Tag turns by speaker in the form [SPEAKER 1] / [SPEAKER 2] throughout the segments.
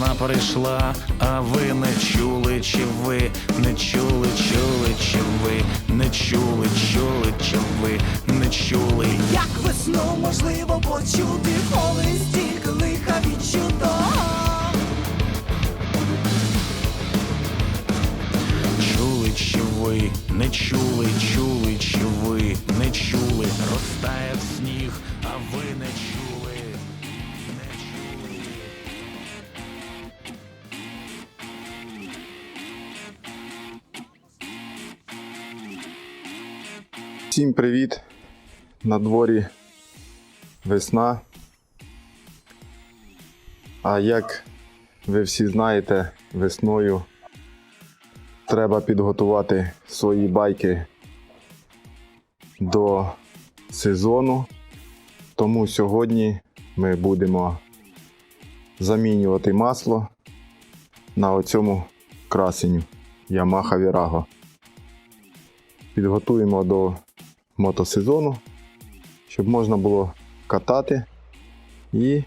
[SPEAKER 1] прийшла, а ви не чули, чи ви не чули, чули, чи ви не чули, чули, чи ви не чули.
[SPEAKER 2] Як весну можливо почути, коли стільки лиха відчуто.
[SPEAKER 1] Чули, чи ви не чули, чули, чи ви не чули. Розтає сніг, а ви не чули.
[SPEAKER 3] Всім привіт! На дворі весна. А як ви всі знаєте, весною треба підготувати свої байки до сезону. Тому сьогодні ми будемо замінювати масло на оцьому красеню Yamaha Virago. Підготуємо до мотосезону, щоб можна було катати і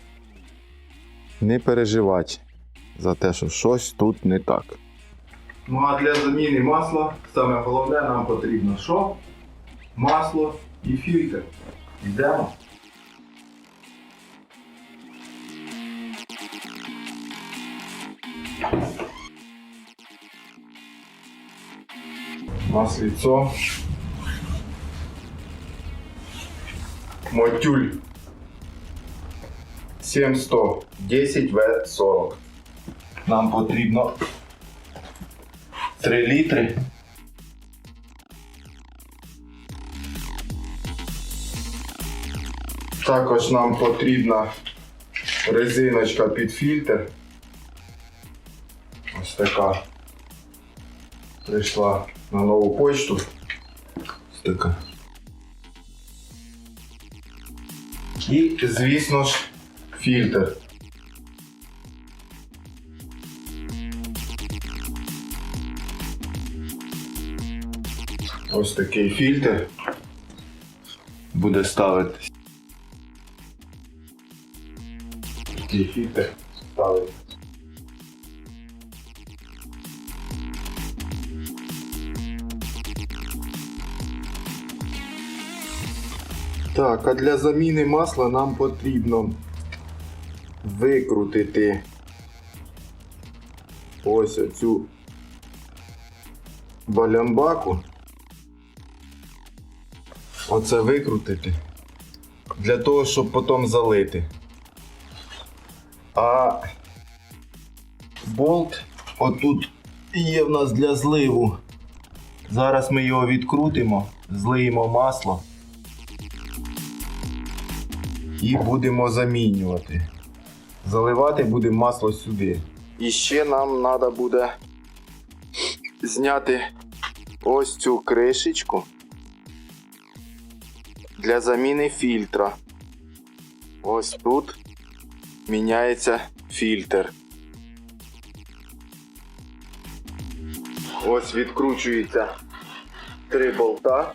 [SPEAKER 3] не переживати за те, що щось тут не так. Ну а для заміни масла саме головне нам потрібно що? Масло і фільтр. Йдемо. Маслицо. Мотюль 7100 10 в 40 Нам потрібно 3 літри. Також нам потрібна резиночка під фільтр. Ось така. Прийшла на нову почту. Ось така. І, звісно ж, фільтр. Ось такий фільтр буде ставитись. Такий фільтр Так, а для заміни масла нам потрібно викрутити ось оцю балямбаку. Оце викрутити. Для того, щоб потім залити. А болт отут є в нас для зливу. Зараз ми його відкрутимо, злиємо масло і будемо замінювати. Заливати будемо масло сюди. І ще нам треба буде зняти ось цю кришечку для заміни фільтра. Ось тут міняється фільтр. Ось відкручується три болта.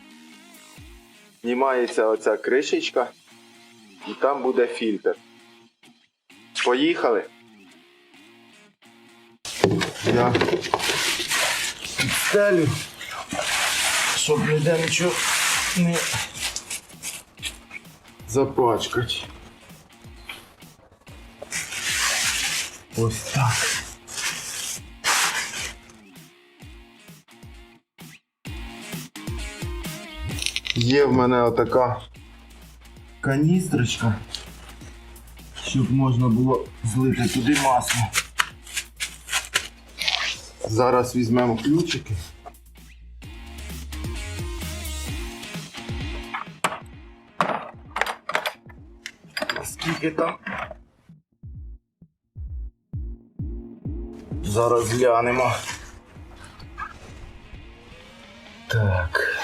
[SPEAKER 3] Знімається оця кришечка і там буде фільтр. Поїхали. Я підстелю, щоб ніде нічого не запачкать. Ось так. Є в мене отака каністрочка, щоб можна було злити туди масло. Зараз візьмемо ключики. Скільки там? Зараз глянемо. Так.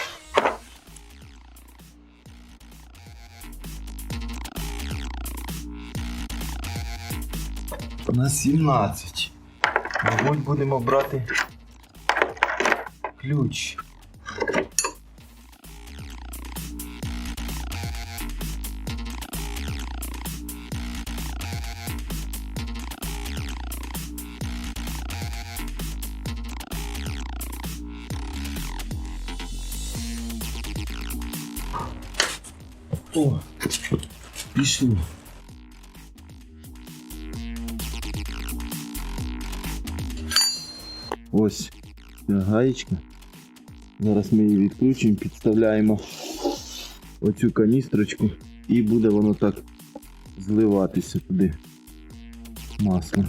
[SPEAKER 3] на 17. Мабуть, будемо брати ключ. О, пішло. Ось ця гаєчка. Зараз ми її відкручуємо, підставляємо оцю каністрочку і буде воно так зливатися туди масло.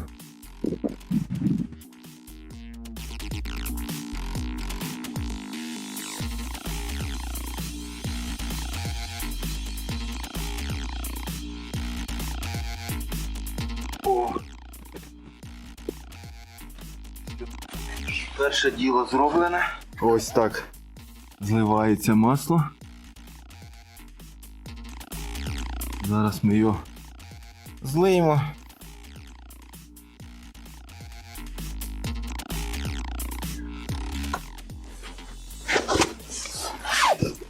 [SPEAKER 3] Перше діло зроблене. Ось так зливається масло. Зараз ми його злиємо.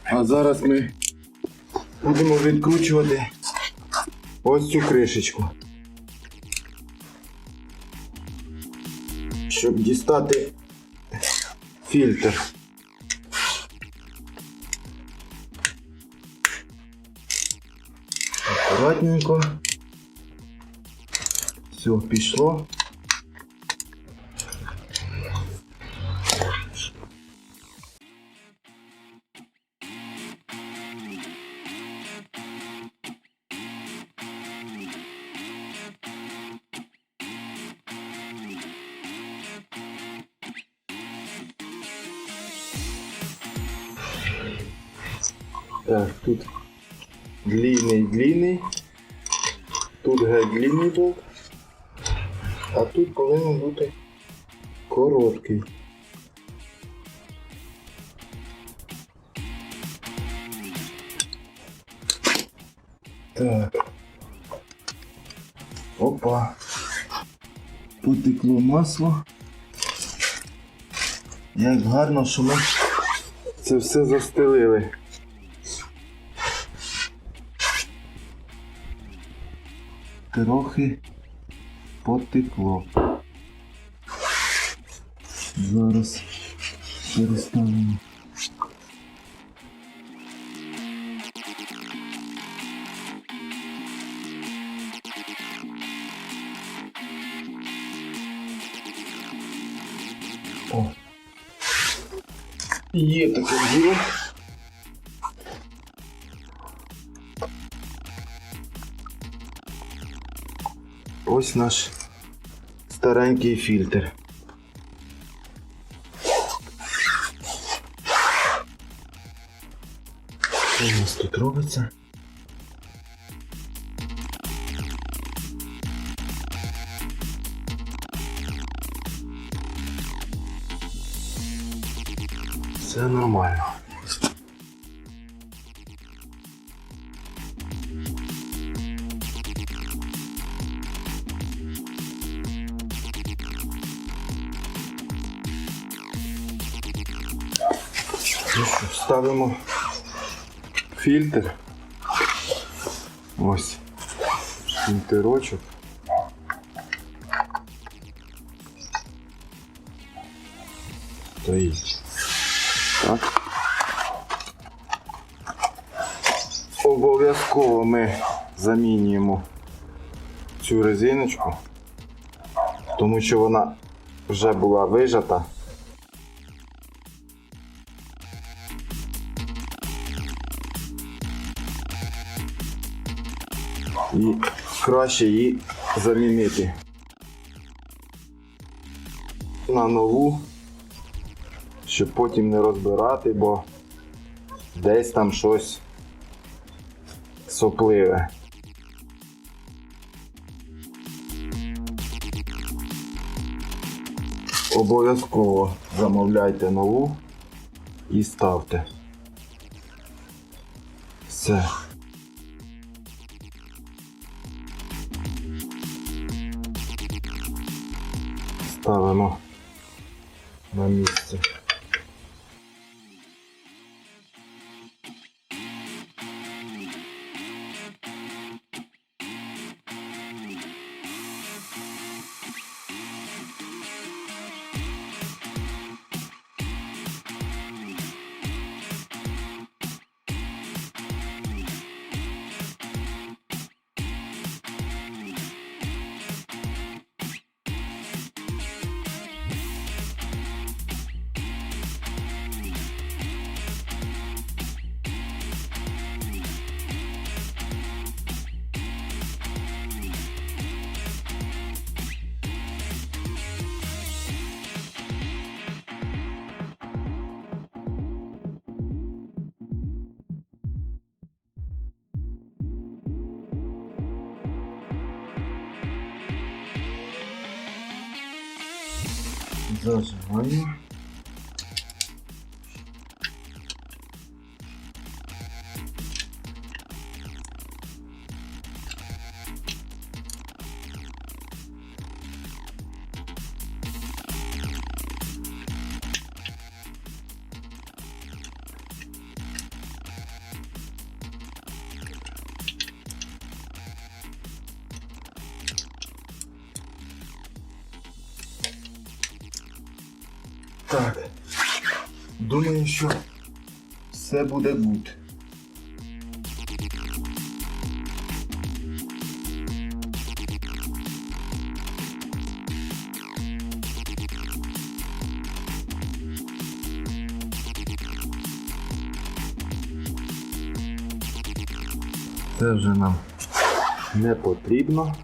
[SPEAKER 3] А зараз ми будемо відкручувати ось цю кришечку. Щоб дістати фільтр. Акуратненько. Все, пішло. Повинен бути короткий. Так. Опа. Потекло масло. Як гарно, що ми це все застелили. трохи потекло. Зараз переставимо. О. Є таке діло. Ось наш старенький фільтр. Тут робиться? Все нормально. Ну Ставимо фільтр. Ось фільтрочок. Так. Обов'язково ми замінюємо цю резиночку, тому що вона вже була вижата. І краще її замінити на нову, щоб потім не розбирати, бо десь там щось сопливе. Обов'язково замовляйте нову і ставте. Все. Ставимо на місце. Зажимаємо. Так. Думаю, що все буде гуд. Це вже нам не потрібно.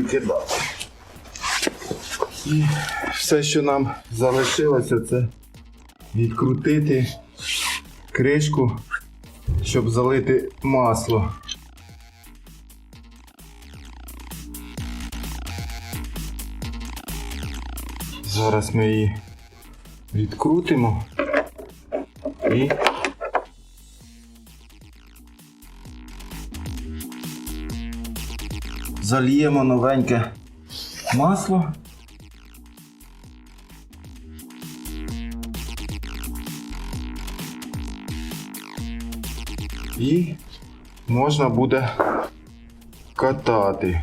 [SPEAKER 3] Викидати. І все, що нам залишилося, це відкрутити кришку, щоб залити масло. Зараз ми її відкрутимо і зальємо новеньке масло. І можна буде катати.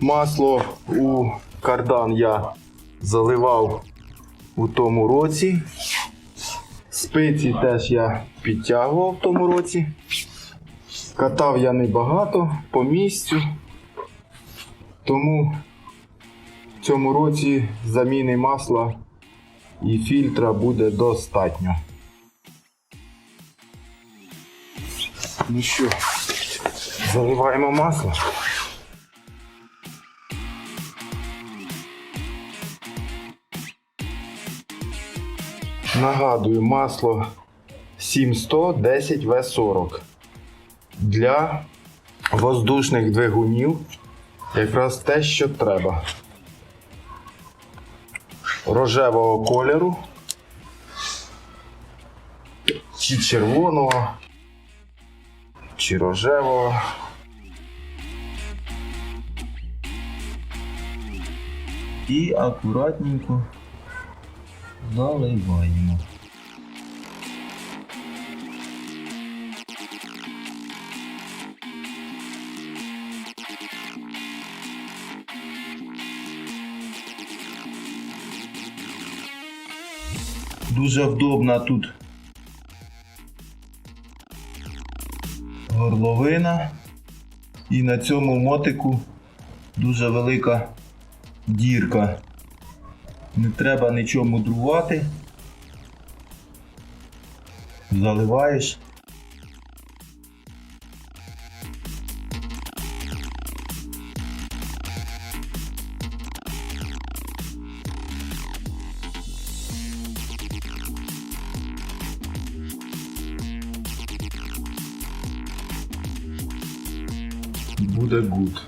[SPEAKER 3] Масло у кардан я заливав у тому році. Спиці теж я підтягував в тому році. Катав я небагато по місцю, тому в цьому році заміни масла і фільтра буде достатньо. Ну що, заливаємо масло. Нагадую, масло 700 10 В40 для воздушних двигунів якраз те, що треба. Рожевого кольору чи червоного, чи рожевого. І акуратненько заливаємо. Дуже вдобна тут горловина. І на цьому мотику дуже велика дірка. Не треба нічого мудрувати. Заливаєш. Буде гуд.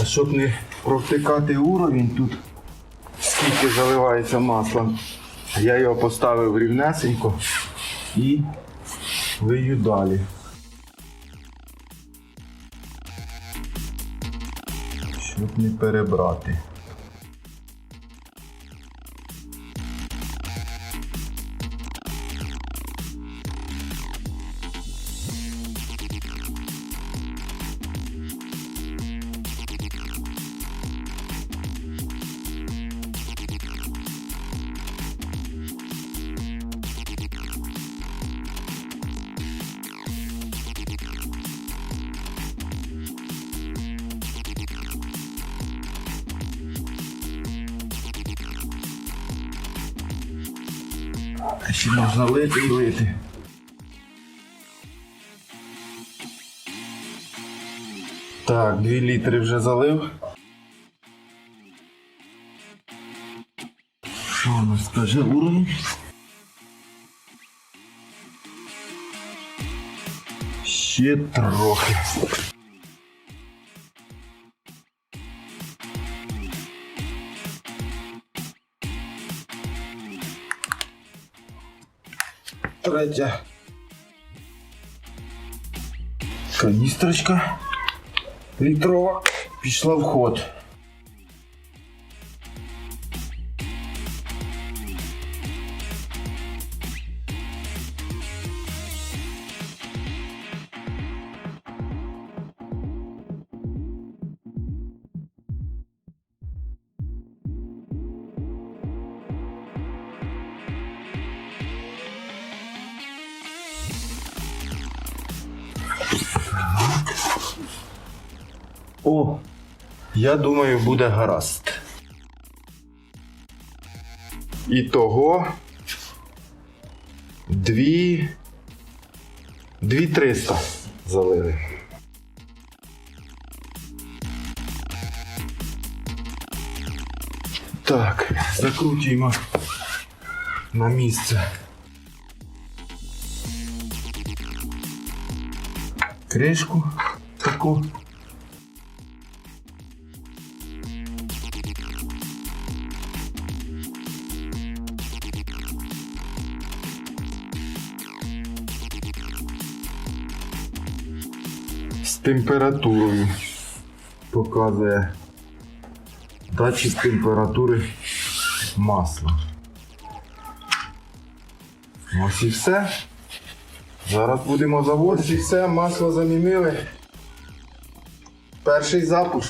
[SPEAKER 3] А щоб не провтикати уровень, тут скільки заливається маслом, я його поставив рівнесенько і лию далі. Щоб не перебрати. Так, 2 літри вже залив. Що у нас каже уровень? Ще трохи. Третя. Каністрочка літрова пішла в ход. О, я думаю, буде гаразд. І того дві. Дві триста залили. Так, закрутюємо на місце. Кришку таку. Температурою. Показує датчик температури масла. Ось і все. Зараз будемо заводити все, масло замінили. Перший запуск.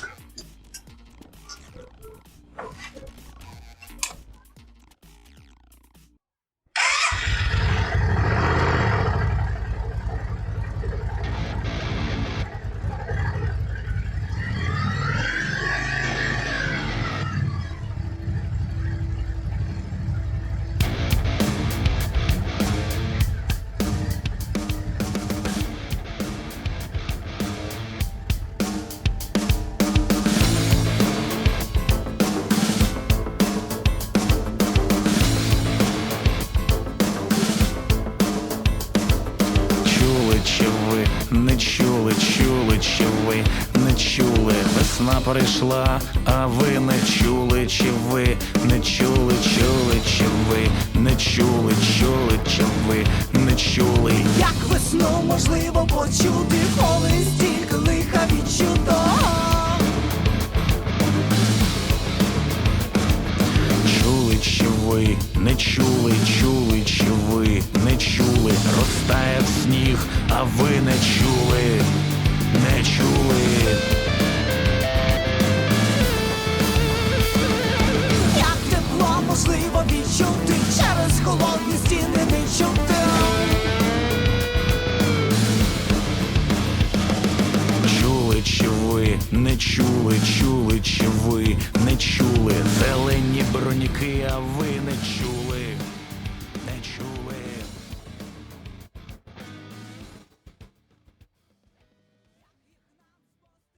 [SPEAKER 1] Прийшла, а ви не чули, чи ви, не чули, чули, чи ви, не чули, чули, чи ви, не чули.
[SPEAKER 2] Як весну можливо почути, коли стільки лиха відчуто.
[SPEAKER 1] Чули чи ви, не чули, чули чи ви, не чули. Розтає сніг, а ви не